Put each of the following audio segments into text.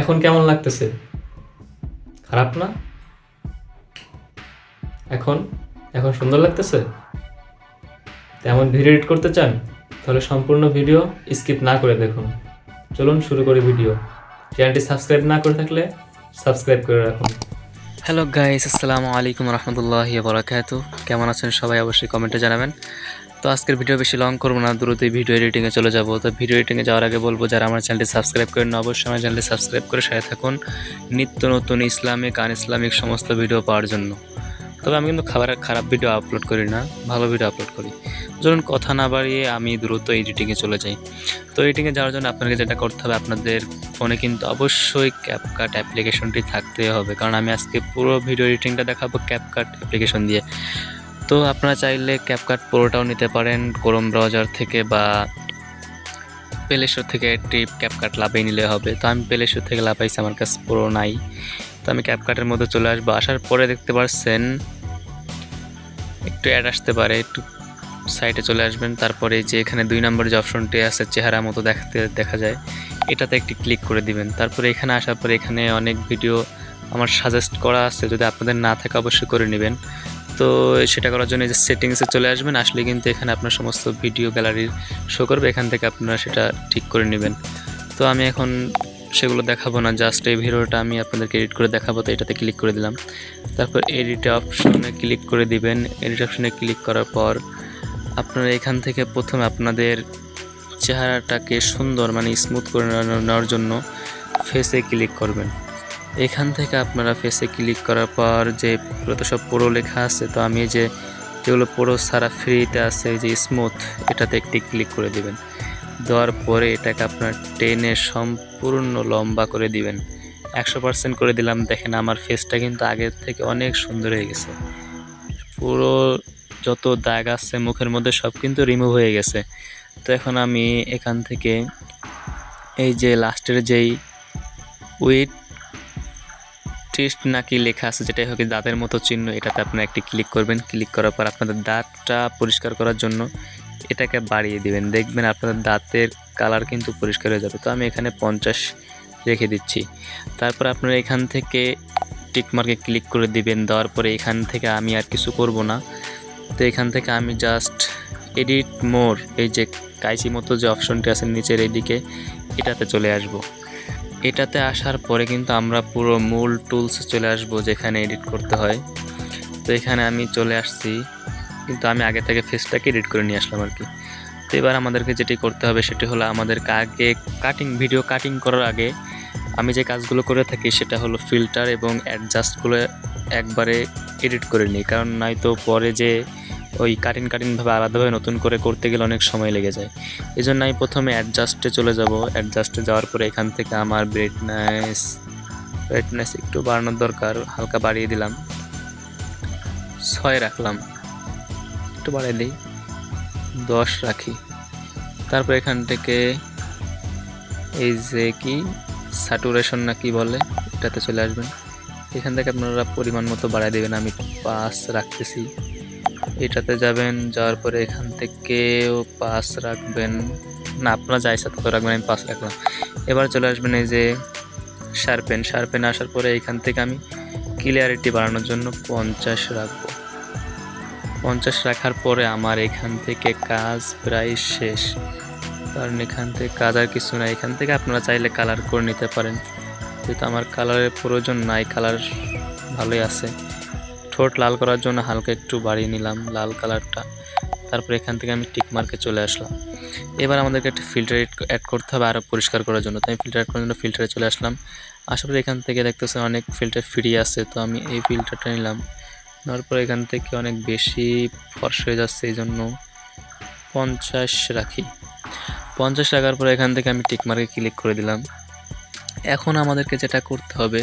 এখন কেমন লাগতেছে? খারাপ না? এখন? এখন সুন্দর লাগতেছে? তেমন ভিডিও এডিট করতে চান, তাহলে সম্পূর্ণ ভিডিও স্কিপ না করে দেখুন। চলুন শুরু করি ভিডিও। চ্যানেলটি সাবস্ক্রাইব না করে থাকলে সাবস্ক্রাইব করে রাখুন। হ্যালো গাইস, আসসালামু আলাইকুম রহমতুল্লাহ বরাকাত কেমন আছেন সবাই অবশ্যই কমেন্টে জানাবেন। তো আজকের ভিডিও বেশি লং করব না দ্রুতই ভিডিও এডিটিংয়ে চলে যাব। তো ভিডিও এডিটিংয়ে যাওয়ার আগে বলব, যারা আমার চ্যানেলটি সাবস্ক্রাইব করেন অবশ্যই আমার চ্যানেলটি সাবস্ক্রাইব করে সাথে থাকুন। নিত্য নতুন ইসলামিক আন ইসলামিক সমস্ত ভিডিও পাওয়ার জন্য। তবে আমি কিন্তু খাবার খারাপ ভিডিও আপলোড করি না, ভালো ভিডিও আপলোড করি। ধরুন কথা না বাড়িয়ে আমি দ্রুত এডিটিংয়ে চলে যাই। তো এডিটিংয়ে যাওয়ার জন্য আপনাকে যেটা করতে হবে, আপনাদের ফোনে কিন্তু অবশ্যই ক্যাপকাট অ্যাপ্লিকেশনটি থাকতে হবে। কারণ আমি আজকে পুরো ভিডিও এডিটিংটা দেখাবো ক্যাপকাট অ্যাপ্লিকেশন দিয়ে। তো আপনারা চাইলে ক্যাপকাট পুরোটাও নিতে পারেন ক্রোম ব্রাউজার থেকে বা প্লে থেকে একটি ক্যাপকাট লাভেই নিলে হবে। তো আমি প্লে স্টোর থেকে লাভাইছি আমার কাছে পুরো নাই। তো আমি ক্যাপকাটের মধ্যে চলে আসব। আসার পরে দেখতে পাচ্ছেন একটু অ্যাড আসতে পারে, একটু সাইটে চলে আসবেন। তারপরে যে এখানে দুই নম্বর যে অপশনটি আছে চেহারা মতো দেখতে, দেখা যায়, এটাতে একটি ক্লিক করে দিবেন। তারপরে এখানে আসার পরে এখানে অনেক ভিডিও আমার সাজেস্ট করা আছে। যদি আপনাদের না থাকে, অবশ্যই করে নেবেন। তো সেটা করার জন্য যে সেটিংসে চলে আসবেন, আসলে কিন্তু এখানে আপনার সমস্ত ভিডিও গ্যালারির শো করবে, এখান থেকে আপনারা সেটা ঠিক করে নেবেন। তো আমি এখন সেগুলো দেখাবো না জাস্ট এই ভিডিওটা আমি আপনাদেরকে এডিট করে দেখাবো, তো এটাতে ক্লিক করে দিলাম। তারপর এডিট অপশনে ক্লিক করে দিবেন। এডিট অপশনে ক্লিক করার পর আপনারা এখান থেকে প্রথমে আপনাদের চেহারাটাকে সুন্দর মানে স্মুথ করে নেওয়ার জন্য ফেসে ক্লিক করবেন। এখান থেকে আপনারা ফেসে ক্লিক করার পর যে পুরো সব পুরো লেখা আছে, তো আমি যে যেগুলো পুরো সারা ফ্রিতে আছে যে স্মুথ এটাতে একটি ক্লিক করে দিবেন। দেওয়ার পরে এটাকে আপনার টেনে সম্পূর্ণ লম্বা করে দিবেন। একশো পার্সেন্ট করে দিলাম, দেখেন আমার ফেসটা কিন্তু আগের থেকে অনেক সুন্দর হয়ে গেছে। পুরো যত দাগ আছে মুখের মধ্যে সব কিন্তু রিমুভ হয়ে গেছে। তো এখন আমি এখান থেকে এই যে লাস্টের যেই উইথ টেস্ট নাকি লেখা আছে যেটা হোক দাঁতের মতো চিহ্ন, এটাতে আপনারা একটি ক্লিক করবেন। ক্লিক করার পর আপনাদের দাঁতটা পরিষ্কার করার জন্য এটাকে বাড়িয়ে দিবেন। দেখবেন আপনাদের দাঁতের কালার কিন্তু পরিষ্কার হয়ে যাবে। তো আমি এখানে পঞ্চাশ রেখে দিচ্ছি। তারপর আপনারা এখান থেকে টিকমার্কে ক্লিক করে দিবেন। দেওয়ার পরে এখান থেকে আমি আর কিছু করব না। তো এখান থেকে আমি জাস্ট এডিট মোর এই যে কাইচি মতো যে অপশনটি আছে নিচের এদিকে, এটাতে চলে আসব। এটাতে আসার পরে কিন্তু আমরা পুরো মূল টুলস চলে আসব যেখানে এডিট করতে হয়। তো এখানে আমি চলে আসছি। কিন্তু আমি আগে থেকে ফেসটাকে এডিট করে নিয়ে আসলাম আর কি তো এবার আমাদেরকে যেটি করতে হবে সেটি হলো আমাদের আগে কাটিং ভিডিও কাটিং করার আগে আমি যে কাজগুলো করে থাকি সেটা হলো ফিল্টার এবং অ্যাডজাস্টগুলো একবারে এডিট করে নিই। কারণ নয়তো পরে যে ওই কাটিং কাটিংভাবে আলাদাভাবে নতুন করে করতে গেলে অনেক সময় লেগে যায়। এই জন্য আমি প্রথমে অ্যাডজাস্টে চলে যাব। অ্যাডজাস্টে যাওয়ার পরে এখান থেকে আমার ব্রাইটনেস ব্রাইটনেস একটু বাড়ানোর দরকার, হালকা বাড়িয়ে দিলাম। ছয় রাখলাম। একটু বাড়িয়ে দিই। দশ রাখি। তারপর এখান থেকে এই যে কি স্যাটুরেশন না কি বলে, এটাতে চলে আসবেন। এখান থেকে আপনারা পরিমাণ মতো বাড়ায় দেবেন। আমি পাঁচ রাখতেছি। এটাতে যাবেন, যাওয়ার পরে এখান থেকেও পাস রাখবেন। না, আপনারা যা ইচ্ছা তত রাখবেন, আমি পাঁচ রাখলাম। এবার চলে আসবেন এই যে শার্পেন শার্পেন আসার পরে এখান থেকে আমি ক্লিয়ারিটি বাড়ানোর জন্য পঞ্চাশ রাখব। পঞ্চাশ রাখার পরে আমার এখান থেকে কাজ প্রায় শেষ। কারণ এখান থেকে কাজ আর কিছু না এখান থেকে আপনারা চাইলে কালার করে নিতে পারেন। যেহেতু আমার কালারের প্রয়োজন নাই কালার ভালোই আছে। ঠোঁট লাল করার জন্য হালকা একটু বাড়িয়ে নিলাম লাল কালারটা। তারপর এখান থেকে আমি টিক মার্কে চলে আসলাম। এবার আমাদেরকে একটা ফিল্টার অ্যাড করতে হবে আরও পরিষ্কার করার জন্য। তো আমি ফিল্টার অ্যাড করার জন্য ফিল্টারে চলে আসলাম। আসার পরে এখান থেকে দেখতেছেন অনেক ফিল্টার ফ্রি আছে। তো আমি এই ফিল্টারটা নিলাম। নেওয়ার পর এখান থেকে অনেক বেশি ফর্স হয়ে যাচ্ছে, এই জন্য পঞ্চাশ রাখি। পঞ্চাশ রাখার পর এখান থেকে আমি টিক মার্কে ক্লিক করে দিলাম। এখন আমাদেরকে যেটা করতে হবে,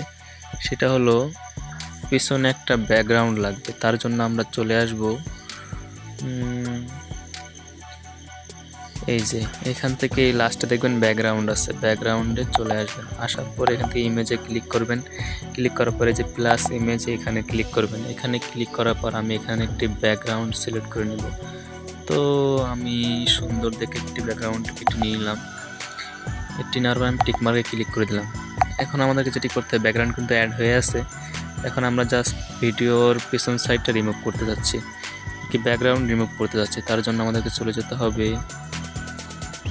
সেটা হলো পিছনে একটা ব্যাকগ্রাউন্ড লাগবে, তার জন্য আমরা চলে আসব এই যে, এখান থেকে লাস্টে দেখবেন ব্যাকগ্রাউন্ড আছে ব্যাকগ্রাউন্ডে চলে আসবেন, আসার পরে এখান থেকে ইমেজে ক্লিক করবেন ক্লিক করার পরে যে প্লাস ইমেজে এখানে ক্লিক করবেন, এখানে ক্লিক করার পর আমি এখানে একটি ব্যাকগ্রাউন্ড সিলেক্ট করে নেব, তো আমি সুন্দর দেখে একটি ব্যাকগ্রাউন্ড কেটে নিয়ে নিলাম এটি নেওয়ার পর আমি টিকমার্কে ক্লিক করে দিলাম, এখন আমাদেরকে যেটি করতে হবে ব্যাকগ্রাউন্ড কিন্তু অ্যাড হয়ে আছে এখন আমরা জাস্ট ভিডিওর পিছন সাইডটা রিমুভ করতে যাচ্ছি। কি ব্যাকগ্রাউন্ড রিমুভ করতে যাচ্ছি, তার জন্য আমাদেরকে চলে যেতে হবে।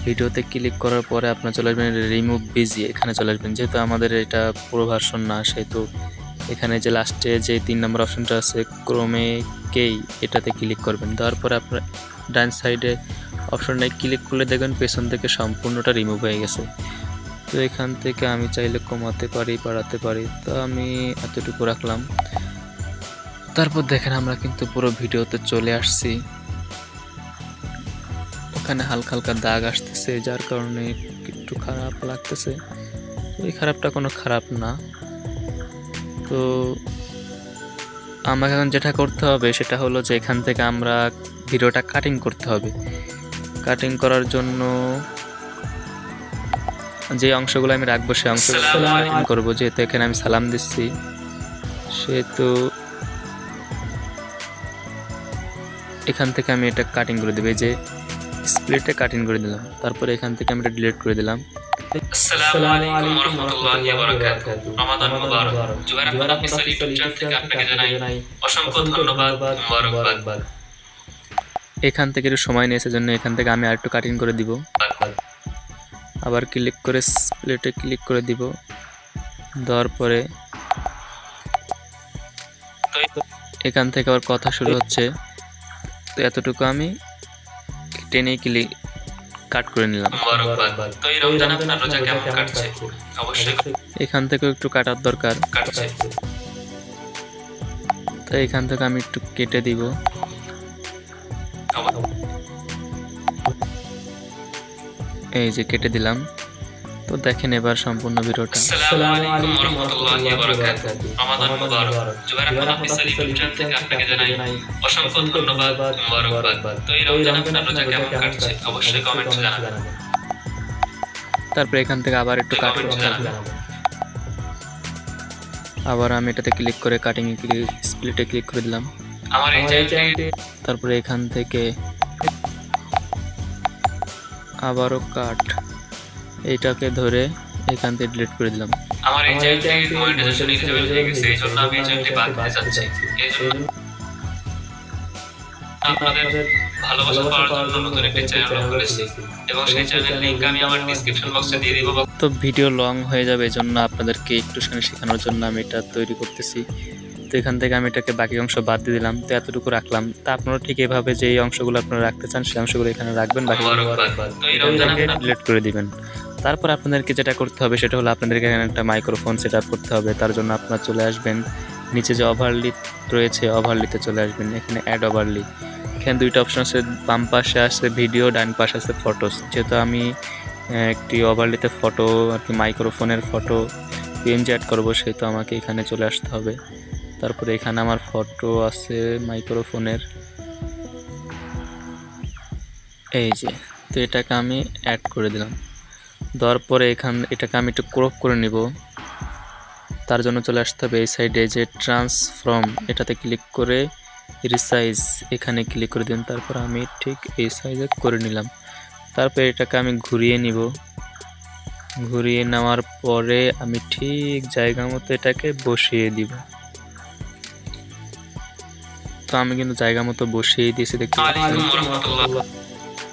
ভিডিওতে ক্লিক করার পরে আপনার চলে আসবেন রিমুভ বিজি এখানে চলে আসবেন। যেহেতু আমাদের এটা পুরো ভার্সন না, সেহেতু এখানে যে লাস্টে যে তিন নম্বর অপশনটা আছে, ক্রমে কেই এটাতে ক্লিক করবেন। দেওয়ার পরে আপনার ডান সাইডে অপশনটায় ক্লিক করলে দেখবেন পেছন থেকে সম্পূর্ণটা রিমুভ হয়ে গেছে। তো এখান থেকে আমি চাইলে কমাতে পারি, বাড়াতে পারি। তো আমি এতটুকু রাখলাম। তারপর দেখেন আমরা কিন্তু পুরো ভিডিওতে চলে আসছি। ওখানে হালকা হালকা দাগ আসতেছে, যার কারণে একটু খারাপ লাগতেছে। এই খারাপটা কোনো খারাপ না। তো আমাকে এখন যেটা করতে হবে, সেটা হলো যে এখান থেকে আমরা ভিডিওটা কাটিং করতে হবে। কাটিং করার জন্য যে অংশগুলো আমি রাখব সে অংশগুলো কাটিং করব যেহেতু এখানে আমি সালাম দিচ্ছি। সেহেতু এখান থেকে আমি এটা কাটিং করে দেবো যে স্প্লিটে কাটিং করে দিলাম। তারপরে এখান থেকে আমি এটা ডিলিট করে দিলাম। এখান থেকে একটু সময় নিয়েছে জন্য এখান থেকে আমি আরেকটু কাটিং করে দিব। আবার ক্লিক করে স্প্লিটে ক্লিক করে দিব। দেওয়ার পরে এখান থেকে আবার কথা শুরু হচ্ছে। তো এতটুকু আমি টেনে ক্লিক কাট করে নিলাম। এখান থেকেও একটু কাটার দরকার। তো এখান থেকে আমি একটু কেটে দিব। এই যে কেটে দিলাম। তো দেখেন এবার সম্পূর্ণ ভিডিওটা। আসসালামু আলাইকুম ওয়া রাহমাতুল্লাহি ওয়া বারাকাতুহু। রমাদান মুবারক। Zubair Ahmed official YouTube channel থেকে আপনাকে জানাই অসংখ্য ধন্যবাদ তো এই রমজান আপনার রোজা কেমন কাটছে? অবশ্যই কমেন্টে জানাবেন। তারপরে এখান থেকে আবার একটু কাট আবার আমি এটাতে ক্লিক করে কাটিং ক্লিক স্প্লিটে ক্লিক করে দিলাম। আমার এই তারপরে এখান থেকে আবারও কাট। এটাকে ধরে এখান থেকে ডিলিট করে দিলাম। আমার এই চ্যানেলটি মনিটাইজেশন ইনেবল হয়ে গেছে এই জন্য আমি এই চ্যানেলটি বাদ দিতে চাচ্ছি এই জন্য আপনাদের ভালোবাসা পাওয়ার জন্য নতুন একটি চ্যানেল খুলেছি। এবং সেই চ্যানেলের লিংক আমি আমার ডেসক্রিপশন বক্সে দিয়ে দিব। তো ভিডিও লং হয়ে যাবে এই জন্য আপনাদেরকে একটুখানি শেখানোর জন্য আমি এটা তৈরি করতেছি। তো এখান থেকে আমি এটাকে বাকি অংশ বাদ দিয়ে দিলাম। তো এতটুকু রাখলাম। তা আপনারা ঠিক এভাবে যে এই অংশগুলো আপনারা রাখতে চান সেই অংশগুলো এখানে রাখবেন বাকি ডিলিট করে দিবেন। তারপর আপনাদেরকে যেটা করতে হবে সেটা হলো আপনাদেরকে এখানে একটা মাইক্রোফোন সেট আপ করতে হবে। তার জন্য আপনারা চলে আসবেন। নিচে যে ওভারলি রয়েছে ওভারলিতে চলে আসবেন। এখানে অ্যাড ওভারলি এখানে দুইটা অপশন আছে বাম পাশে আছে ভিডিও ডান পাশে আছে ফটোস যেহেতু আমি একটি ওভারলিতে ফটো আর কি মাইক্রোফোনের ফটো পিএনজি অ্যাড করব সেহেতু আমাকে এখানে চলে আসতে হবে। তারপরে এখানে আমার ফটো আছে মাইক্রোফোনের। এই যে, তো এটাকে আমি অ্যাড করে দিলাম। দেওয়ার পরে এখান, এটাকে আমি একটু ক্রপ করে নিব। তার জন্য চলে আসতে হবে এই সাইডে যে ট্রান্সফর্ম এটাতে ক্লিক করে রিসাইজ এখানে ক্লিক করে দিন। তারপর আমি ঠিক এই সাইজে করে নিলাম। তারপর এটাকে আমি ঘুরিয়ে নিব। ঘুরিয়ে নেওয়ার পরে আমি ঠিক জায়গা মতো এটাকে বসিয়ে দিব। তো আমি কিন্তু জায়গা মতো বসিয়ে দিয়েছি দেখতে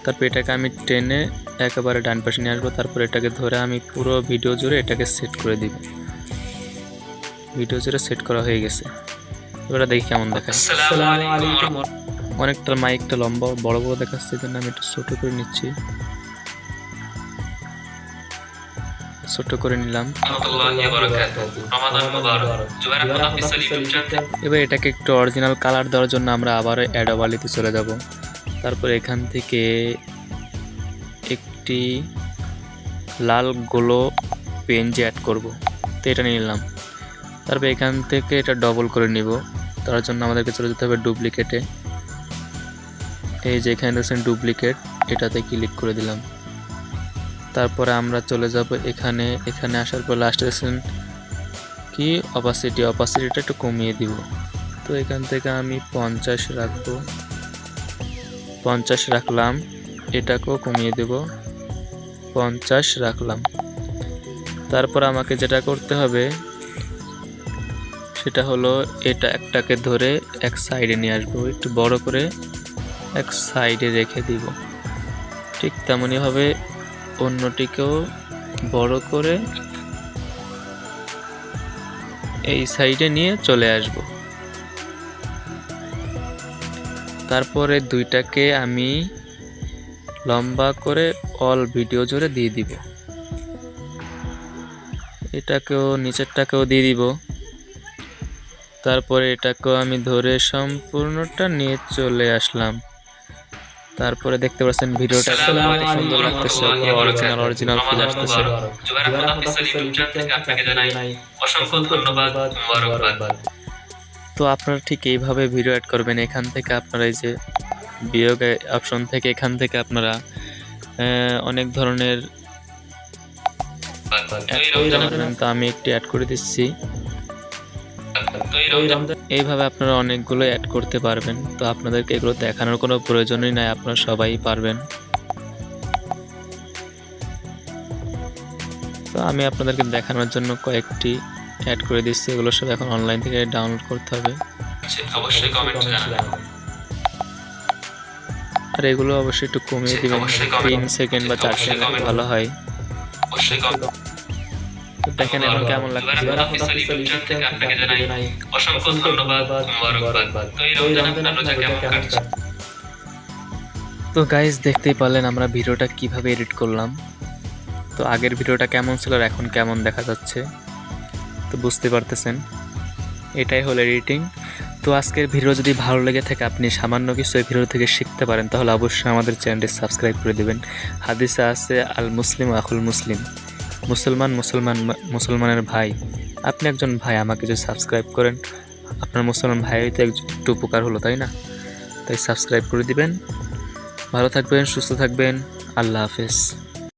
তারপর এটাকে আমি টেনে একেবারে ডান পাশে নিয়ে আসব তারপর এটাকে ধরে আমি পুরো ভিডিও জুড়ে এটাকে সেট করে দিব। ভিডিও জুড়ে সেট করা হয়ে গেছে। এবার দেখি কেমন দেখায়। অনেকটা মাইকটা লম্বা বড় বড় দেখাচ্ছে জন্য আমি একটু ছোট করে নিচ্ছি। ইউটিউব করে নিলাম। এবার এটাকে একটু অরিজিনাল কালার দেওয়ার জন্য আমরা আবারও অ্যাডোবালিতে চলে যাব। তারপর এখান থেকে একটি লাল গোলো পেনজি অ্যাড করব তো এটা নিয়ে নিলাম। তারপর এখান থেকে এটা ডবল করে নিব। তার জন্য আমাদেরকে চলে যেতে হবে ডুপ্লিকেটে এই যে এখানে দেখছেন ডুপ্লিকেট এটাতে ক্লিক করে দিলাম। তারপরে আমরা চলে যাব এখানে এখানে আসার পর লাস্ট দেখছেন কি? অপাসিটি অপাসিটিটা একটু কমিয়ে দিব। তো এখান থেকে আমি পঞ্চাশ রাখব। পঞ্চাশ রাখলাম, এটাকেও কমিয়ে দেব। পঞ্চাশ রাখলাম। তারপর আমাকে যেটা করতে হবে, সেটা হলো এটা একটাকে ধরে এক সাইডে নিয়ে আসব। একটু বড় করে এক সাইডে রেখে দিব। ঠিক তেমনইভাবে অন্যটিকেও বড় করে এই সাইডে নিয়ে চলে আসব। তারপরে দুইটাকে আমি লম্বা করে অল ভিডিও জুড়ে দিয়ে দিব। এটাকেও, নিচেরটাকেও দিয়ে দিব। তারপরে এটাকেও আমি ধরে সম্পূর্ণটা নিয়ে চলে আসলাম। তারপরে দেখতে পাচ্ছেন ভিডিওটা সুন্দর লাগতেছে অরিজিনাল অরিজিনাল ফিল আসতেছে। অসংখ্য ধন্যবাদ তো আপনারা ঠিক এইভাবে ভিডিও অ্যাড করবেন এখান থেকে আপনারা এই যে বিয়োগ অপশন থেকে এখান থেকে আপনারা অনেক ধরনের তো আমি একটি অ্যাড করে দিচ্ছি। এইভাবে আপনারা অনেকগুলো অ্যাড করতে পারবেন। তো আপনাদেরকে এগুলো দেখানোর কোনো প্রয়োজনই নাই আপনারা সবাই পারবেন। তো আমি আপনাদেরকে দেখানোর জন্য কয়েকটি অ্যাড করে দিচ্ছি এগুলো সব এখন অনলাইন থেকে ডাউনলোড করতে হবে। অবশ্যই কমেন্টে জানাবেন। আর এগুলো অবশ্যই একটু কমিয়ে দিবেন তিন সেকেন্ড বা চার সেকেন্ড ভালো হয়। অবশ্যই তো দেখেন এখন কেমন লাগছে থেকে আপনাকে জানাই অসংখ্য ধন্যবাদ। মোবারকবাদ। তো এই রমজান আপনার রোজা কেমন কাটছে? তো গাইজ দেখতেই পারলেন আমরা ভিডিওটা কীভাবে এডিট করলাম। তো আগের ভিডিওটা কেমন ছিল আর এখন কেমন দেখা যাচ্ছে তো বুঝতে পারতেছেন। এটাই হলো এডিটিং তো আজকের ভিডিও যদি ভালো লেগে থাকে আপনি সামান্য কিছু এই ভিডিও থেকে শিখতে পারেন তাহলে অবশ্যই আমাদের চ্যানেলটি সাবস্ক্রাইব করে দেবেন। হাদিসে আছে আল মুসলিম আকুল মুসলিম মুসলমান মুসলমান মুসলমানের ভাই। আপনি একজন ভাই, আমাকে যদি সাবস্ক্রাইব করেন, আপনার মুসলমান ভাই তো একটু উপকার হলো, তাই না? তাই সাবস্ক্রাইব করে দিবেন। ভালো থাকবেন, সুস্থ থাকবেন। আল্লাহ হাফেজ।